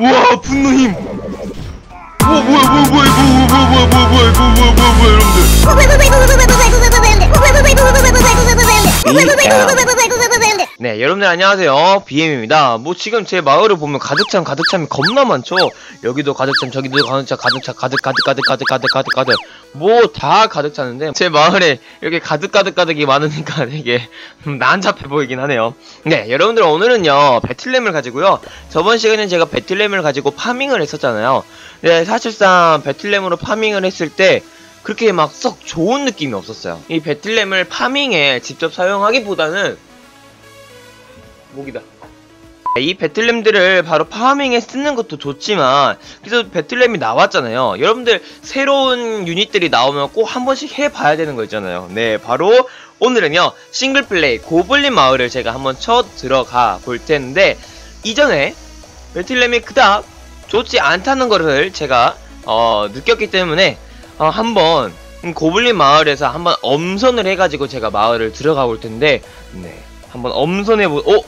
우와 분노 힘 우와 뭐야 뭐야 뭐야 뭐야 뭐야 뭐야 뭐야 뭐야 뭐야 뭐야 뭐야 뭐야 여러분들 네. 여러분들 안녕하세요. BM입니다. 뭐 지금 제 마을을 보면 가득참 가득참이 겁나 많죠? 여기도 가득참 저기도 가득참 가득참 가득 가득 가득 가득 가득 가득 가득. 뭐 다 가득 차는데 제 마을에 이렇게 가득 가득 가득이 많으니까 되게 난잡해 보이긴 하네요. 네 여러분들 오늘은요 배틀램을 가지고요. 저번 시간에 제가 배틀램을 가지고 파밍을 했었잖아요. 네 사실상 배틀램으로 파밍을 했을 때 그렇게 막 썩 좋은 느낌이 없었어요. 이 배틀램을 파밍에 직접 사용하기보다는 목이다. 이 배틀램들을 바로 파밍에 쓰는 것도 좋지만 그래서 배틀램이 나왔잖아요. 여러분들 새로운 유닛들이 나오면 꼭 한 번씩 해봐야 되는 거 있잖아요. 네, 바로 오늘은요 싱글플레이 고블린 마을을 제가 한번 쳐 들어가 볼 텐데 이전에 배틀램이 그닥 좋지 않다는 것을 제가 어, 느꼈기 때문에 어, 한번 고블린 마을에서 한번 엄선을 해가지고 제가 마을을 들어가 볼 텐데 네 한번 엄선해 보 어?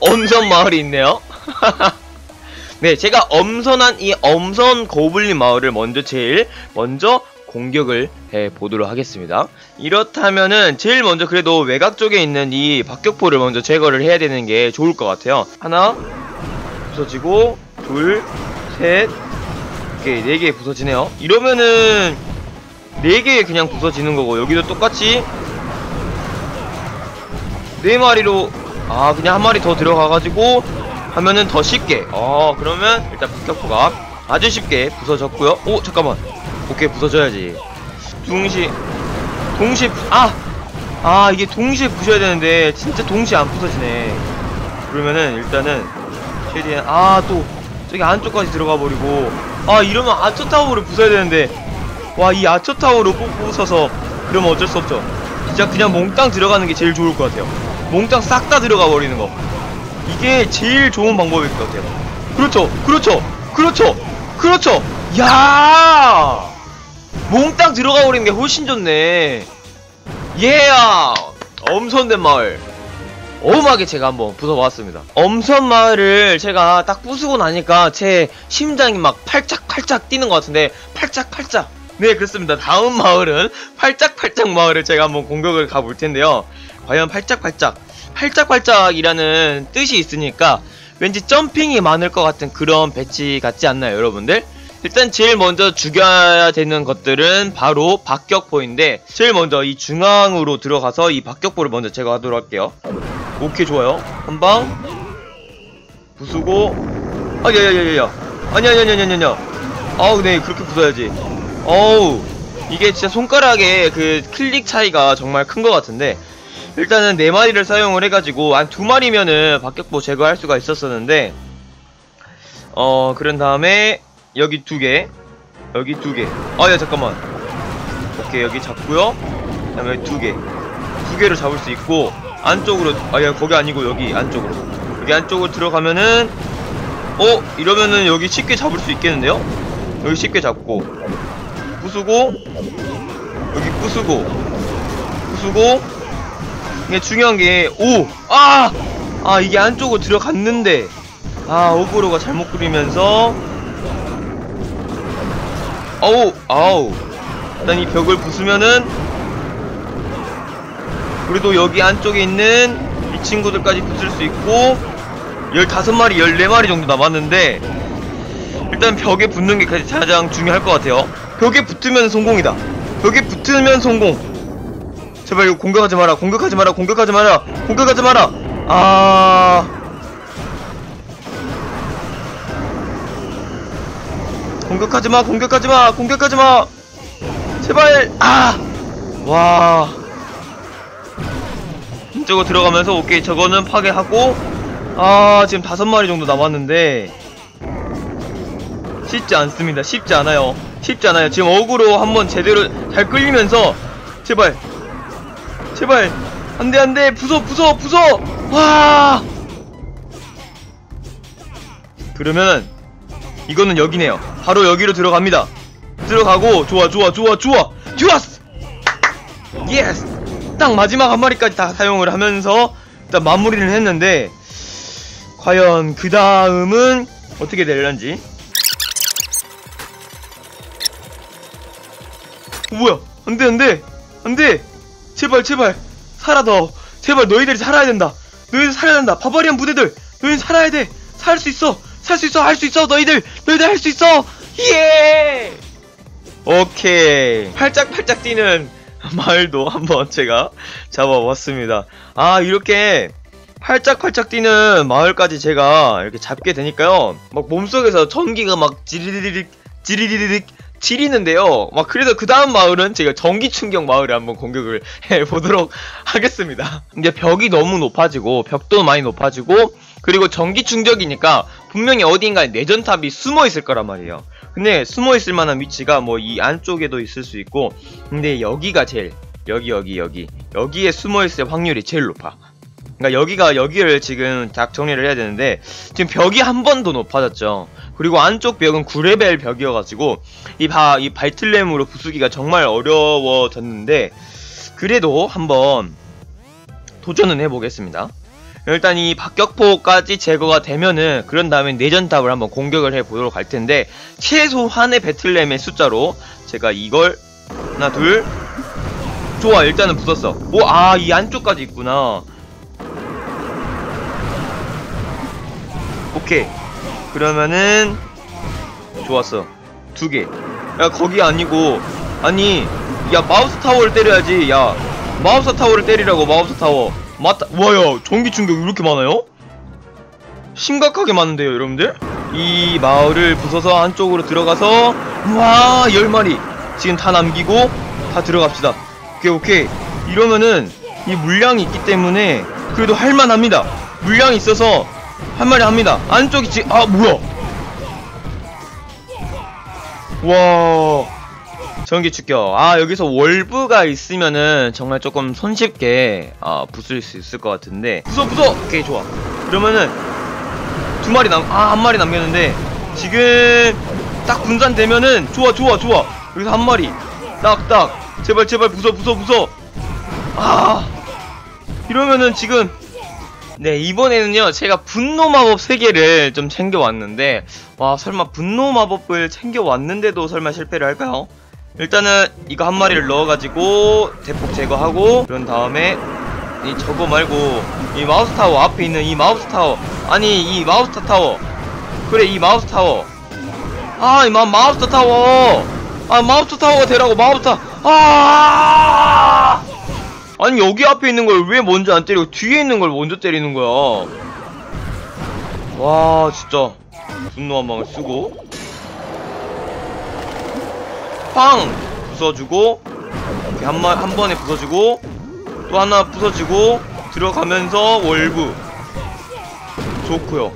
엄선 마을이 있네요. 네, 제가 엄선한 이 엄선 고블린 마을을 먼저 제일 먼저 공격을 해 보도록 하겠습니다. 이렇다면은 제일 먼저 그래도 외곽 쪽에 있는 이 박격포를 먼저 제거를 해야 되는 게 좋을 것 같아요. 하나 부서지고 둘, 셋, 오케이 네개 부서지네요. 이러면은 네 개 그냥 부서지는 거고 여기도 똑같이 네 마리로 아 그냥 한 마리 더 들어가가지고 하면은 더 쉽게. 어 그러면 일단 박격포가 아주 쉽게 부서졌고요. 오 잠깐만. 오케이 부서져야지. 동시 동시 아! 아 이게 동시에 부셔야 되는데 진짜 동시에 안 부서지네. 그러면은 일단은 최대한 아 또 저기 안쪽까지 들어가 버리고. 아 이러면 아처 타워를 부숴야 되는데. 와 이 아처 타워로 꼭 부숴서 그러면 어쩔 수 없죠. 진짜 그냥 몽땅 들어가는 게 제일 좋을 것 같아요 몽땅 싹 다 들어가 버리는 거. 이게 제일 좋은 방법일 것 같아요. 그렇죠 그렇죠 그렇죠 그렇죠. 야! 몽땅 들어가 버리는 게 훨씬 좋네. 예야 엄선된 마을. 어마하게 제가 한번 부숴봤습니다. 엄선 마을을 제가 딱 부수고 나니까 제 심장이 막 팔짝팔짝 뛰는 것 같은데 팔짝팔짝. 네 그렇습니다. 다음 마을은 팔짝팔짝 마을을 제가 한번 공격을 가볼 텐데요 과연 팔짝팔짝 팔짝팔짝이라는 뜻이 있으니까 왠지 점핑이 많을 것 같은 그런 배치 같지 않나요 여러분들? 일단 제일 먼저 죽여야 되는 것들은 바로 박격포인데 제일 먼저 이 중앙으로 들어가서 이 박격포를 먼저 제거하도록 할게요. 오케이 좋아요. 한방. 부수고. 아 야야야야야. 아니 아니 아니 아니 아니 아우 네 그렇게 부숴야지. 어우. 이게 진짜 손가락의 그 클릭 차이가 정말 큰 것 같은데 일단은 네 마리를 사용을 해가지고 한 두 마리면은 박격포 제거할 수가 있었었는데 어 그런 다음에 여기 두 개 여기 두 개 아 야 잠깐만. 오케이 여기 잡고요. 그다음에 여기 두개 두 개를 잡을 수 있고 안쪽으로 아야 거기 아니고 여기 안쪽으로. 여기 안쪽으로 들어가면은 어 이러면은 여기 쉽게 잡을 수 있겠는데요? 여기 쉽게 잡고. 부수고 여기 부수고 부수고 이게 중요한 게, 오! 아! 아, 이게 안쪽으로 들어갔는데, 아, 오그로가 잘못 그리면서, 어우, 아우. 일단 이 벽을 부수면은, 그래도 여기 안쪽에 있는 이 친구들까지 부술 수 있고, 15마리, 14마리 정도 남았는데, 일단 벽에 붙는 게 가장 중요할 것 같아요. 벽에 붙으면 성공이다. 벽에 붙으면 성공. 제발 이거 공격하지 마라. 공격하지 마라. 공격하지 마라. 공격하지 마라. 아. 공격하지 마. 공격하지 마. 공격하지 마. 제발. 아와. 이쪽으로 들어가면서 오케이. 저거는 파괴하고 아 지금 다섯 마리 정도 남았는데 쉽지 않습니다. 쉽지 않아요. 쉽지 않아요. 지금 어그로 한번 제대로 잘 끌리면서 제발 제발 안돼 안돼 부숴 부숴 부숴 와! 그러면 이거는 여기네요. 바로 여기로 들어갑니다. 들어가고 좋아 좋아 좋아 좋아! 좋았어! 예스! 딱 마지막 한 마리까지 다 사용을 하면서 일단 마무리를 했는데 과연 그 다음은 어떻게 될런지? 어, 뭐야? 안돼 안돼! 안돼 제발 제발. 살아 너 제발 너희들이 살아야 된다. 너희들 살아야 된다. 바바리안 부대들 너희들 살아야 돼 살 수 있어. 살 수 있어. 할 수 있어. 너희들 너희들 할 수 있어. 예! 오케이. 팔짝팔짝 뛰는 마을도 한번 제가 잡아봤습니다. 아 이렇게 팔짝팔짝 뛰는 마을까지 제가 이렇게 잡게 되니까요. 막 몸속에서 전기가 막 지리리릭 지리리릭 지리는데요. 막 그래서 그 다음 마을은 제가 전기 충격 마을에 한번 공격을 해보도록 하겠습니다. 이제 벽이 너무 높아지고 벽도 많이 높아지고 그리고 전기 충격이니까 분명히 어딘가에 내전탑이 숨어 있을 거란 말이에요. 근데 숨어 있을 만한 위치가 뭐 이 안쪽에도 있을 수 있고 근데 여기가 제일 여기 여기 여기 여기에 숨어 있을 확률이 제일 높아. 그러니까 여기가 여기를 지금 딱 정리를 해야 되는데 지금 벽이 한 번 더 높아졌죠. 그리고 안쪽 벽은 9레벨 벽이어가지고 이 바 이 발틀렘으로 부수기가 정말 어려워졌는데 그래도 한번 도전은 해보겠습니다. 일단 이 박격포까지 제거가 되면은 그런 다음에 내전탑을 한번 공격을 해보도록 할 텐데 최소한의 배틀렘의 숫자로 제가 이걸 하나 둘. 좋아 일단은 붙었어. 오 아 이 안쪽까지 있구나. 오케이 그러면은 좋았어. 두 개 야 거기 아니고. 아니 야 마우스 타워를 때려야지. 야 마우스 타워를 때리라고 마우스 타워. 맞다. 와야 전기 충격 이렇게 많아요? 심각하게 많은데요 여러분들? 이 마을을 부숴서 안쪽으로 들어가서 와 10마리. 지금 다 남기고 다 들어갑시다. 오케이 오케이. 이러면은 이 물량이 있기 때문에 그래도 할만합니다. 물량이 있어서 한 마리 합니다. 안쪽이 지, 아, 뭐야. 와. 전기 축격. 아, 여기서 월브가 있으면은 정말 조금 손쉽게, 아, 부술 수 있을 것 같은데. 부숴, 부숴! 오케이, 좋아. 그러면은, 두 마리 남, 아, 한 마리 남겼는데, 지금, 딱 분산되면은, 좋아, 좋아, 좋아. 여기서 한 마리. 딱, 딱. 제발, 제발, 부숴, 부숴, 부숴. 아. 이러면은 지금, 네 이번에는요 제가 분노 마법 3개를 좀 챙겨왔는데 와 설마 분노 마법을 챙겨왔는데도 설마 실패를 할까요? 일단은 이거 한 마리를 넣어가지고 대폭 제거하고 그런 다음에 이 저거 말고 이 마우스 타워 앞에 있는 이 마우스 타워 아니 이 마우스 타워. 그래 이 마우스 타워. 아이 마, 마우스 타워. 아 마우스 타워가 되라고 마우스 타워 아 아니 여기 앞에 있는 걸 왜 먼저 안 때리고 뒤에 있는 걸 먼저 때리는 거야? 와 진짜. 분노 한 방을 쓰고. 팡 부숴주고. 이렇게 한, 마, 한 번에 부숴주고. 또 하나 부숴지고. 들어가면서 월부 좋고요.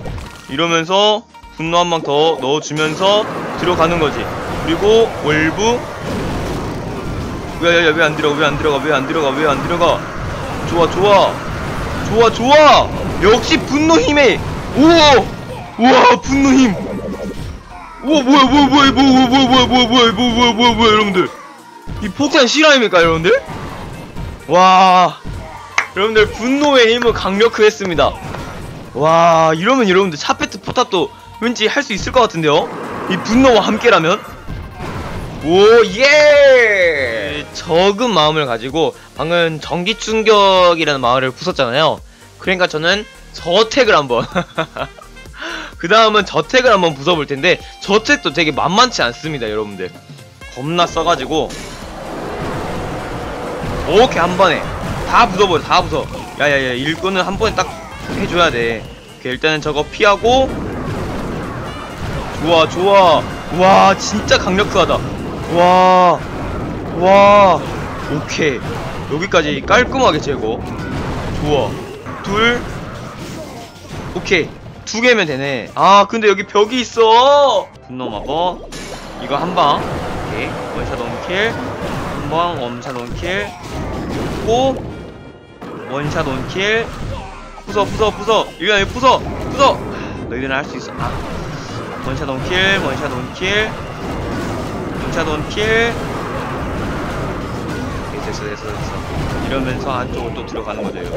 이러면서 분노 한 방 더 넣어주면서 들어가는 거지. 그리고 월부 야야야 왜 안 들어가 왜 안 들어가 왜 안 들어가 왜 안 들어가 좋아 좋아 좋아 좋아 역시 분노 힘에 우와 우와 분노 힘 우와 뭐야 뭐야 뭐야 뭐야 뭐야 뭐야 뭐야 뭐야 뭐야 뭐야 뭐야 뭐야 여러분들 이 폭탄 실화입니까 여러분들 와 여러분들 분노의 힘을 강력했습니다 와 이러면 여러분들 차페트 포탑도 왠지 할 수 있을 것 같은데요 이 분노와 함께라면 오, 예! 적은 마음을 가지고 방금 전기 충격이라는 마을을 부쉈잖아요. 그러니까 저는 저택을 한번 그 다음은 저택을 한번 부숴볼 텐데 저택도 되게 만만치 않습니다, 여러분들. 겁나 써가지고 오케이 한 번에 다 부숴버려, 다 부숴. 야야야, 일꾼은 한 번에 딱 해줘야 돼. 오케이, 일단은 저거 피하고 좋아, 좋아. 와, 진짜 강력하다. 와, 와, 오케이. 여기까지 깔끔하게 제거. 좋아. 둘, 오케이. 두 개면 되네. 아, 근데 여기 벽이 있어. 분노 마법. 이거 한 방. 오케이. 원샷 원킬. 한 방, 원샷 원킬. 고. 원샷 원킬. 부숴, 부숴, 부숴. 유연히 부숴, 부숴. 너희들은 할 수 있어. 아. 원샷 원킬, 원샷 원킬. 2차 피해. 됐어 됐어 됐어 이러면서 안쪽으로 또 들어가는 거죠 이거.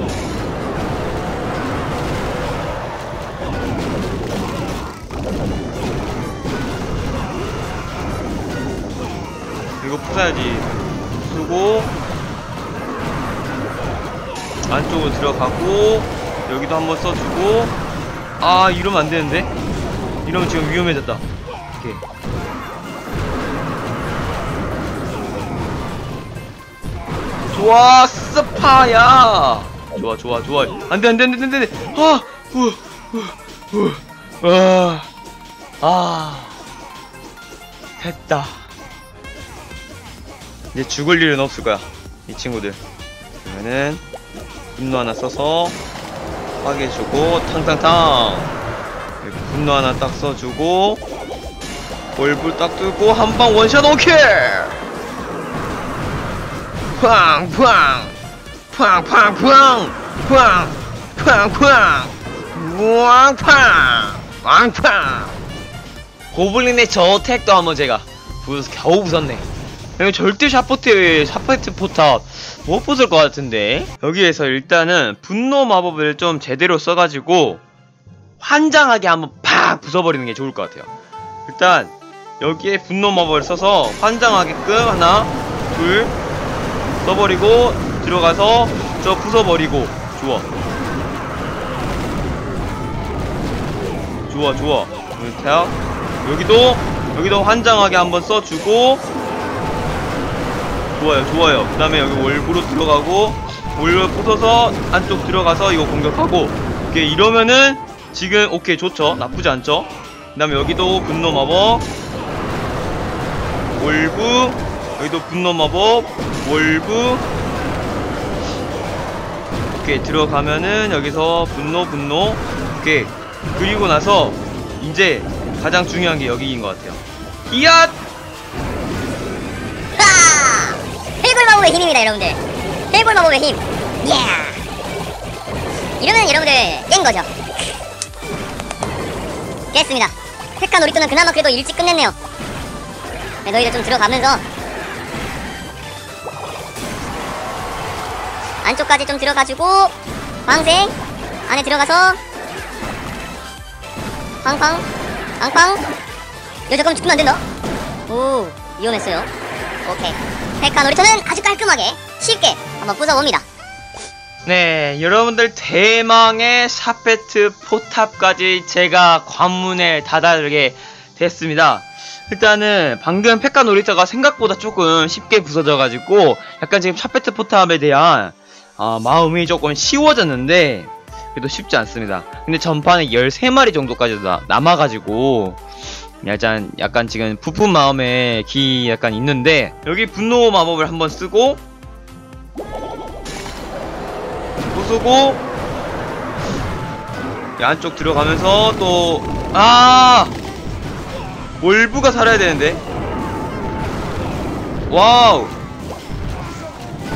이거 풀어야지. 쓰고 안쪽으로 들어가고 여기도 한번 써주고. 아 이러면 안되는데? 이러면 지금 위험해졌다. 오케이. 좋아 스파야. 좋아 좋아 좋아. 안돼 안돼 안돼 안돼 안돼. 아우우우우아 아. 됐다. 이제 죽을 일은 없을 거야 이 친구들. 그러면은 분노 하나 써서 파괴주고 탕탕탕. 분노 하나 딱 써주고 볼불 딱 뜨고 한 방 원샷 오킬 팡팡 팡팡팡 팡팡팡 왕팡 왕팡 고블린의 저택도 한번 제가 부서 겨우 부쉈네 이거 절대 샤포트 샤포트 포탑 못 부술 것 같은데 여기에서 일단은 분노 마법을 좀 제대로 써가지고 환장하게 한번 팍 부숴버리는 게 좋을 것 같아요 일단 여기에 분노 마법을 써서 환장하게끔 하나 둘 써버리고 들어가서 저 부숴버리고. 좋아 좋아 좋아 대학 여기도 여기도 환장하게 한번 써주고. 좋아요 좋아요. 그 다음에 여기 월부로 들어가고 월로 부숴서 안쪽 들어가서 이거 공격하고. 오케이 이러면은 지금 오케이 좋죠. 나쁘지 않죠? 그 다음에 여기도 분노 마법. 월부 여기도 분노 마법 월부 오케이 들어가면은 여기서 분노 분노 오케이 그리고 나서 이제 가장 중요한 게 여기인 것 같아요 히앗 하! 해골 마법의 힘입니다, 여러분들. 해골 마법의 힘. 예. 이러면 여러분들 깬 거죠. 깼습니다. 페카 놀이터는 그나마 그래도 일찍 끝냈네요. 네, 너희들 좀 들어가면서 안쪽까지 좀 들어가지고 방생 안에 들어가서 팡팡 팡팡 야 잠깐만 죽으면 안 된다. 오 위험했어요. 오케이. 페카 놀이터는 아주 깔끔하게 쉽게 한번 부숴봅니다. 네, 여러분들 대망의 샤페트 포탑까지 제가 관문에 다다르게 됐습니다. 일단은 방금 페카 놀이터가 생각보다 조금 쉽게 부서져가지고 약간 지금 샤페트 포탑에 대한 아, 마음이 조금 쉬워졌는데 그래도 쉽지 않습니다. 근데 전판에 13마리 정도까지 나, 남아가지고 약간, 약간 지금 부푼 마음에 기 약간 있는데 여기 분노 마법을 한번 쓰고 부수고 이 안쪽 들어가면서 또 아! 월부가 살아야 되는데 와우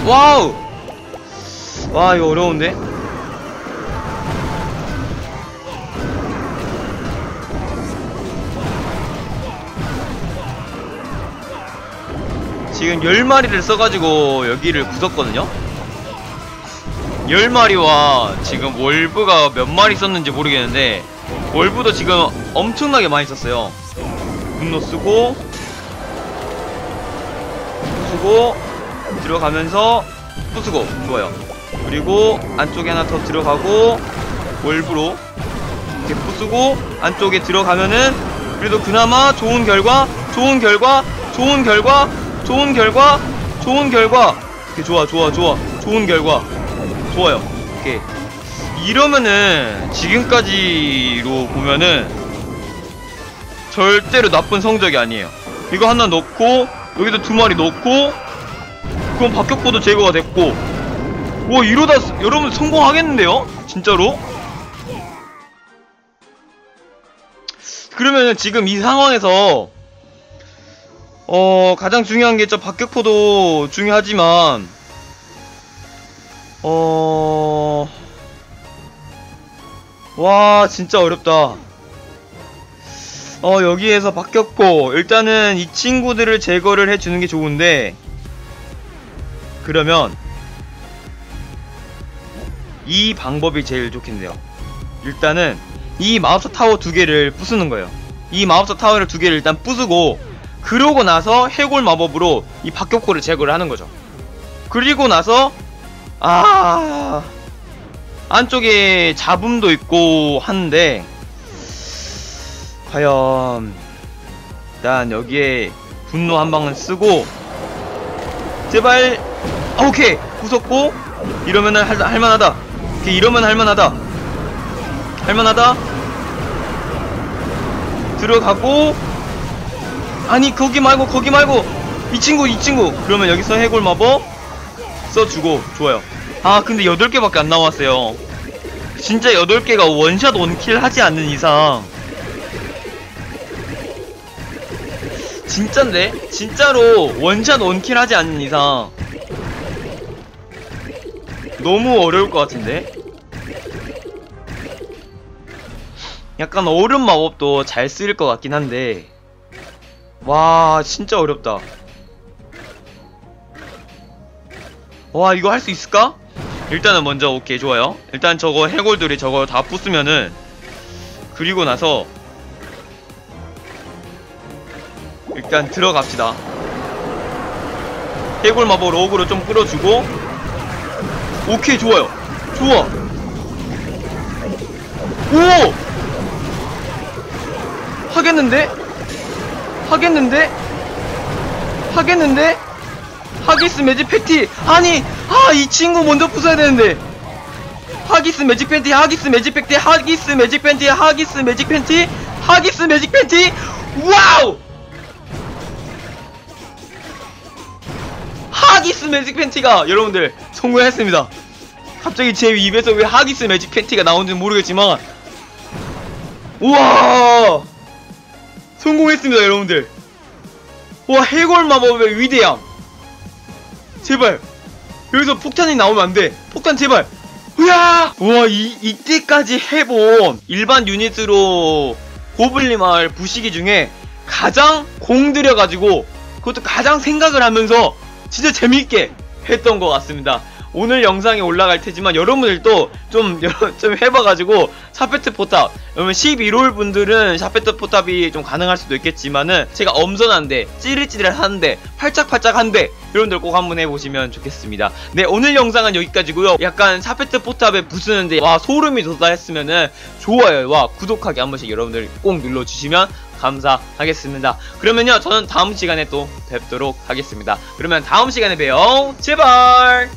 와우 와 이거 어려운데? 지금 10마리를 써가지고 여기를 부쉈거든요? 10마리와 지금 월브가 몇 마리 썼는지 모르겠는데 월브도 지금 엄청나게 많이 썼어요. 분노 쓰고 부수고 들어가면서 부수고. 좋아요 그리고 안쪽에 하나 더 들어가고 월브로 이렇게 부수고 안쪽에 들어가면은 그래도 그나마 좋은 결과 좋은 결과 좋은 결과 좋은 결과 좋은 결과. 이렇게 좋아 좋아 좋아. 좋은 결과. 좋아요. 오케이 이러면은 지금까지로 보면은 절대로 나쁜 성적이 아니에요. 이거 하나 넣고 여기도 두 마리 넣고 그럼 박격포도 제거가 됐고 와 이러다 스- 여러분 성공하겠는데요? 진짜로? 그러면은 지금 이 상황에서 어 가장 중요한 게 저 박격포도 중요하지만 어... 와 진짜 어렵다 어 여기에서 박격포 일단은 이 친구들을 제거를 해주는 게 좋은데 그러면 이 방법이 제일 좋겠네요. 일단은 이 마법사 타워 두 개를 부수는 거예요. 이 마법사 타워를 두 개를 일단 부수고 그러고 나서 해골 마법으로 이 박격포를 제거를 하는 거죠. 그리고 나서 아 안쪽에 잡음도 있고 한데 과연 일단 여기에 분노 한 방은 쓰고 제발 아, 오케이! 부쉈고 이러면은 할, 할만하다 이 이러면 할만하다. 할만하다. 들어가고. 아니 거기 말고 거기 말고. 이 친구 이 친구. 그러면 여기서 해골 마법 써주고. 좋아요. 아 근데 8개밖에 안 나왔어요. 진짜 8개가 원샷 원킬 하지 않는 이상. 진짠데? 진짜로 원샷 원킬 하지 않는 이상. 너무 어려울 것 같은데? 약간 얼음 마법도 잘 쓰일 것 같긴 한데. 와 진짜 어렵다. 와 이거 할 수 있을까? 일단은 먼저 오케이 좋아요. 일단 저거 해골들이 저거 다 부수면은 그리고 나서 일단 들어갑시다. 해골 마법 로그로 좀 끌어주고. 오케이 좋아요. 좋아. 오 하겠는데? 하겠는데? 하겠는데? 하기스 매직 팬티. 아니 아 이 친구 먼저 부숴야 되는데. 하기스 매직 팬티 하기스 매직 팬티 하기스 매직 팬티 하기스 매직 팬티 하기스 매직 팬티. 와우! 하기스 매직 팬티가 여러분들 성공했습니다. 갑자기 제 입에서 왜 하기스 매직 팬티가 나온지 모르겠지만. 우와 성공했습니다 여러분들. 와 해골 마법의 위대함. 제발. 여기서 폭탄이 나오면 안돼. 폭탄 제발. 으야! 우와 이, 이때까지 해본 일반 유닛으로 고블린 마을 부시기 중에 가장 공들여가지고 그것도 가장 생각을 하면서 진짜 재밌게 했던 것 같습니다 오늘 영상에 올라갈 테지만 여러분들도 좀, 좀 해봐가지고 샤페트 포탑. 여러분 11월 분들은 샤페트 포탑이 좀 가능할 수도 있겠지만은 제가 엄선한데 찌릿찌릿한데 팔짝팔짝한데 여러분들 꼭 한번 해보시면 좋겠습니다. 네 오늘 영상은 여기까지고요. 약간 샤페트 포탑에 부수는데 와 소름이 돋아 했으면은 좋아요와 구독하기 한 번씩 여러분들 꼭 눌러주시면 감사하겠습니다. 그러면요 저는 다음 시간에 또 뵙도록 하겠습니다. 그러면 다음 시간에 봬요. 제발